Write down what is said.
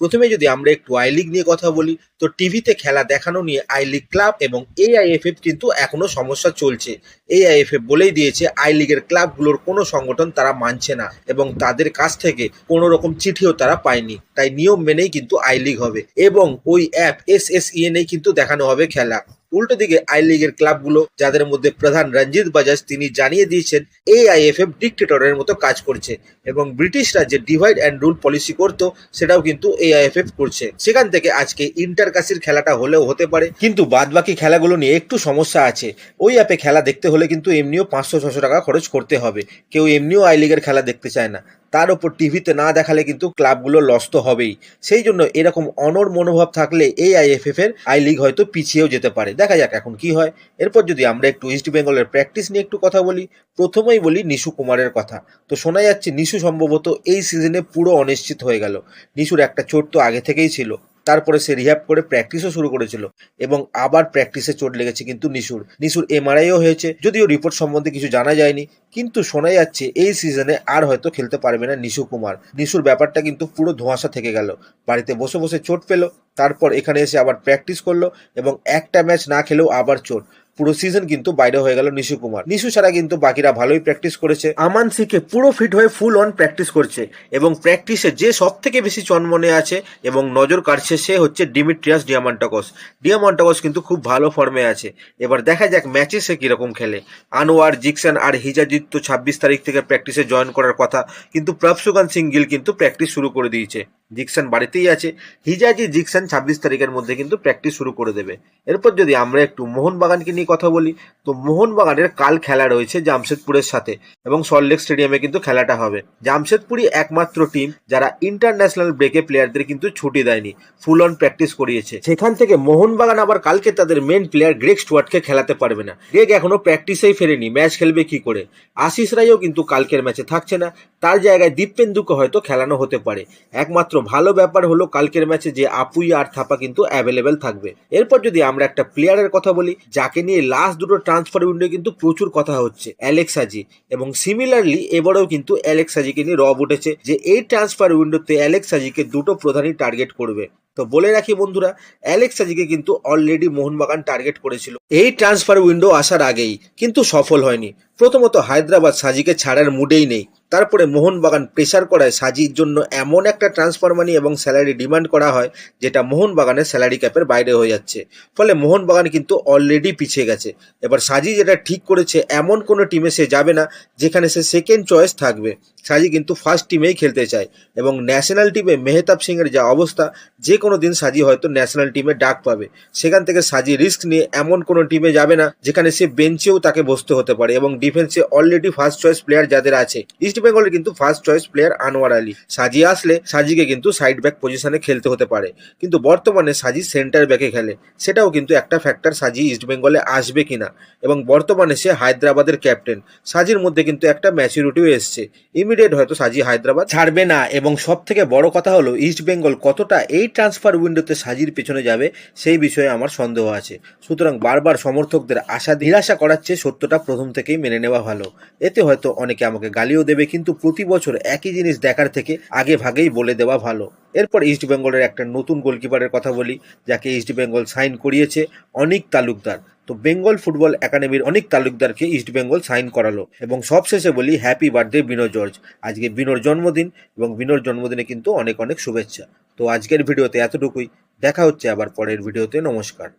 প্রথমে যদি আমরা একটু আই লিগ নিয়ে কথা বলি, তো টিভিতে খেলা দেখানো নিয়ে আই লিগ ক্লাব এবং এআইএফএফ কিন্তু এখনও সমস্যা চলছে। এআইএফএফ বলেই দিয়েছে আই লিগের ক্লাবগুলোর কোনো সংগঠন তারা মানছে না এবং তাদের কাছ থেকে কোনো রকম চিঠিও তারা পায়নি। তাই নিয়ম মেনেই কিন্তু আই লিগ হবে এবং ওই অ্যাপ এস এস ইএনএ কিন্তু দেখানো হবে খেলা। উল্টো দিকে আই লিগের ক্লাবগুলো, যাদের মধ্যে প্রধান রঞ্জিত বাজাজ তিনি জানিয়ে দিয়েছেন, এআইএফএফ ডিক্টেটরের মতো কাজ করছে এবং ব্রিটিশরা যে ডিভাইড অ্যান্ড রুল পলিসি করত, সেটাও কিন্তু এআইএফএফ করছে। সেখান থেকে আজকে ইন্টার ইন্টারকাসির খেলাটা হলেও হতে পারে। কিন্তু বাদবাকি খেলাগুলো নিয়ে একটু সমস্যা আছে। ওই অ্যাপে খেলা দেখতে হলে কিন্তু এমনিও পাঁচশো, ছশো টাকা খরচ করতে হবে। কেউ এমনিও আই লিগের খেলা দেখতে চায় না। তার ওপর টিভিতে না দেখালে কিন্তু ক্লাবগুলো লস তো হবেই। সেই জন্য এরকম অনর মনোভাব থাকলে এই আইএফএফ এর আই লিগ হয়তো পিছিয়েও যেতে পারে। দেখা যাক এখন কি হয়। এরপর যদি আমরা একটু ইস্ট বেঙ্গলের প্র্যাকটিস নিয়ে একটু কথা বলি, প্রথমেই বলি নিশু কুমারের কথা। তো শোনা যাচ্ছে নিশু সম্ভবত এই সিজনে পুরো অনিশ্চিত হয়ে গেল। নিশুর একটা চোট তো আগে থেকেই ছিল। তারপরে সে রিহ্যাব করে প্র্যাকটিসও শুরু করেছিল এবং আবার প্র্যাকটিসে চোট লেগেছে কিন্তু নিশুর। নিশুর এমআরআইও হয়েছে, যদিও রিপোর্ট সম্বন্ধে কিছু জানা যায়নি, কিন্তু শোনা যাচ্ছে এই সিজনে আর হয়তো খেলতে পারবে না নিশু কুমার। নিশুর ব্যাপারটা কিন্তু পুরো ধোঁয়াশা থেকে গেল। বাড়িতে বসে বসে চোট পেল, তারপর এখানে এসে আবার প্র্যাকটিস করল এবং একটা ম্যাচ না খেলেও আবার চোট। পুরো সিজন কিন্তু বাইরে হয়ে গেল নিশু কুমার। নিশু ছাড়া কিন্তু বাকিরা ভালোই প্র্যাকটিস করেছে। আমান সিকে পুরো ফিট হয়ে ফুল অন প্র্যাকটিস করছে এবং প্র্যাকটিসে যে সব থেকে বেশি চনমনে আছে এবং নজর কাটছে সে হচ্ছে ডিমিট্রিয়াস ডিয়ামান্টাকস। ডিয়ামান্টাকস কিন্তু খুব ভালো ফর্মে আছে। এবার দেখা যাক ম্যাচে সে কীরকম খেলে। আনোয়ার, জিকসান আর হিজাজিৎ তো ছাব্বিশ তারিখ থেকে প্র্যাকটিসে জয়েন করার কথা। কিন্তু প্রভসুগান সিং গিল কিন্তু প্র্যাকটিস শুরু করে দিয়েছে। জিকসন বাড়িতেই আছে। হিজাজি জিকসন ছাব্বিশ তারিখের মধ্যে কিন্তু প্র্যাকটিস শুরু করে দেবে। এরপর যদি আমরা একটু মোহনবাগানকে নিয়ে কথা বলি, তো মোহনবাগানের কাল খেলা রয়েছে জামশেদপুরের সাথে এবং সল্টলেক স্টেডিয়ামে কিন্তু খেলাটা হবে। জামশেদপুরই একমাত্র টিম যারা ইন্টারন্যাশনাল ব্রেকে প্লেয়ারদের কিন্তু ছুটি দেয়নি ফুল অন প্র্যাকটিস করিয়েছে। সেখান থেকে মোহনবাগান আবার কালকে তাদের মেন প্লেয়ার গ্রেগ স্টুয়ার্টকে খেলাতে পারবে না। গ্রেগ এখনও প্র্যাকটিসেই ফেরেনি ম্যাচ খেলবে কি করে? আশিস রায়ও কিন্তু কালকের ম্যাচে থাকছে না। তার জায়গায় দীপেন্দুকে হয়তো খেলানো হতে পারে। একমাত্র ভালো ব্যাপার হলো কালকের ম্যাচে যে আপুই আর থাপা কিন্তু অ্যাভেলেবেল থাকবে। এরপর যদি আমরা একটা প্লেয়ারের কথা বলি, যাকে নিয়ে লাস্ট দুটো ট্রান্সফার উইন্ডো কিন্তু প্রচুর কথা হচ্ছে অ্যালেক্সাজি এবং সিমিলারলি এবারেও কিন্তু অ্যালেক্সাজিকে নিয়ে রব উঠেছে যে এই ট্রান্সফার উইন্ডোতে অ্যালেক্সাজিকে দুটো প্রধানই টার্গেট করবে। তো বলে রাখি বন্ধুরা অ্যালেক্সাজিকে কিন্তু অলরেডি মোহনবাগান টার্গেট করেছিল। এই ট্রান্সফার উইন্ডো আসার আগেই কিন্তু সফল হয়নি। প্রথমত হায়দ্রাবাদ সাজিকে ছাড়ার মুডেই নেই। তারপরে মোহনবাগান প্রেশার করায় সাজির জন্য এমন একটা ট্রান্সফার মানি এবং স্যালারি ডিমান্ড করা হয়, যেটা মোহনবাগানের স্যালারি ক্যাপের বাইরে হয়ে যাচ্ছে। ফলে মোহনবাগান কিন্তু অলরেডি পিছিয়ে গেছে। এবার সাজি যেটা ঠিক করেছে, এমন কোনো টিমে সে যাবে না, যেখানে সে সেকেন্ড চয়েস থাকবে। সাজি কিন্তু ফার্স্ট টিমেই খেলতে চায়। এবং ন্যাশনাল টিমে মেহতাব সিংয়ের যা অবস্থা যে কোনো দিন সাজি হয়তো ন্যাশনাল টিমে ডাক পাবে। সেখান থেকে সাজি রিস্ক নিয়ে এমন কোনো টিমে যাবে না, যেখানে সে বেঞ্চেও তাকে বসতে হতে পারে। এবং ডিফেন্সে অলরেডি ফার্স্ট চয়েস প্লেয়ার যাদের আছে। ইস্ট বেঙ্গলের কিন্তু first choice player Anwar Ali Saji আসলে সাজিকে কিন্তু সাইড ব্যাক পজিশনে খেলতে হতে পারে। কিন্তু বর্তমানে সাজি সেন্টার ব্যাকে খেলে। সেটাও কিন্তু একটা ফ্যাক্টর সাজি ইস্ট বেঙ্গলে আসবে কিনা। এবং বর্তমানে সে হায়দ্রাবাদের ক্যাপ্টেন সাজির মধ্যে কিন্তু একটা ম্যাচুরিটিও এসছে। ইমিডিয়েট হয়তো সাজি হায়দ্রাবাদ ছাড়বে না। এবং সব থেকে বড় কথা হলো ইস্ট বেঙ্গল কতটা এই ট্রান্সফার উইন্ডোতে সাজির পেছনে যাবে, সেই বিষয়ে আমার সন্দেহ আছে। সুতরাং বারবার সমর্থকদের আশা, নিরাশা করার চেয়ে সত্যটা প্রথম থেকেই মেনে নেওয়া ভালো। এতে হয়তো অনেকে আমাকে গালিও দেবে, কিন্তু প্রতি বছর একই জিনিস দেখার থেকে আগে ভাগেই বলে দেওয়া ভালো। এরপর ইস্ট বেঙ্গলের একটা নতুন গোলকিপারের কথা বলি, যাকে ইস্ট বেঙ্গল সাইন করিয়েছে অনেক তালুকদার। তো বেঙ্গল ফুটবল একাডেমির অনেক তালুকদারকে ইস্ট বেঙ্গল সাইন করালো। এবং সবশেষে বলি হ্যাপি বার্থডে বিনো জর্জ। আজকে বিনোর জন্মদিন, এবং বিনোর জন্মদিনে কিন্তু অনেক অনেক শুভেচ্ছা। তো আজকের ভিডিওতে এতটুকুই। দেখা হচ্ছে আবার পরের ভিডিওতে। নমস্কার।